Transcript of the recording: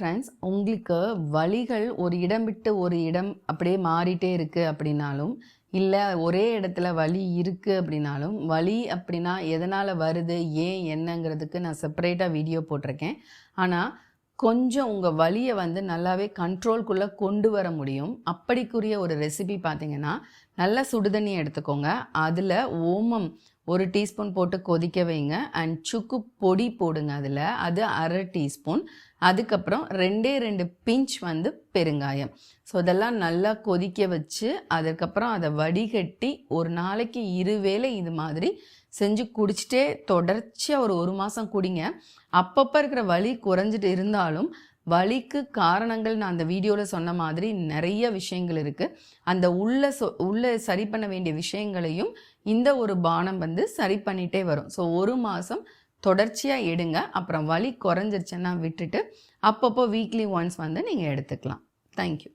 Friends உங்களுக்கு வழிகள் ஒரு இடம் விட்டு ஒரு இடம் அப்படியே மாறிட்டே இருக்குது அப்படின்னாலும் இல்லை ஒரே இடத்துல வலி இருக்குது அப்படின்னாலும் வலி அப்படின்னா எதனால் வருது ஏன் என்னங்கிறதுக்கு நான் செப்பரேட்டாக வீடியோ போட்டிருக்கேன். ஆனால் கொஞ்சம் உங்கள் வலியை வந்து நல்லாவே கண்ட்ரோல்குள்ளே கொண்டு வர முடியும். அப்படிக்குரிய ஒரு ரெசிபி பார்த்தீங்கன்னா நல்லா சுடுதண்ணி எடுத்துக்கோங்க. அதில் ஓமம் ஒரு டீஸ்பூன் போட்டு கொதிக்க வைங்க. அண்ட் சுக்கு பொடி போடுங்க அதில். அது அரை டீஸ்பூன். அதுக்கப்புறம் ரெண்டே ரெண்டு பிஞ்ச் வந்து பெருங்காயம். ஸோ இதெல்லாம் நல்லா கொதிக்க வச்சு அதுக்கப்புறம் அதை வடிகட்டி ஒரு நாளைக்கு இருவேளை இது மாதிரி செஞ்சு குடிச்சிட்டே தொடர்ச்சியாக ஒரு ஒரு மாதம் குடிங்க. அப்பப்போ இருக்கிற வலி குறைஞ்சிட்டு இருந்தாலும் வலிக்கு காரணங்கள் நான் அந்த வீடியோவில் சொன்ன மாதிரி நிறைய விஷயங்கள் இருக்குது அந்த உள்ள சொ உள்ள சரி பண்ண வேண்டிய விஷயங்களையும் இந்த ஒரு பானம் வந்து சரி பண்ணிகிட்டே வரும். ஸோ ஒரு மாதம் தொடர்ச்சியாக எடுங்க. அப்புறம் வலி குறைஞ்சிருச்சுன்னா விட்டுட்டு அப்பப்போ வீக்லி ஒன்ஸ் வந்து நீங்கள் எடுத்துக்கலாம். தேங்க்யூ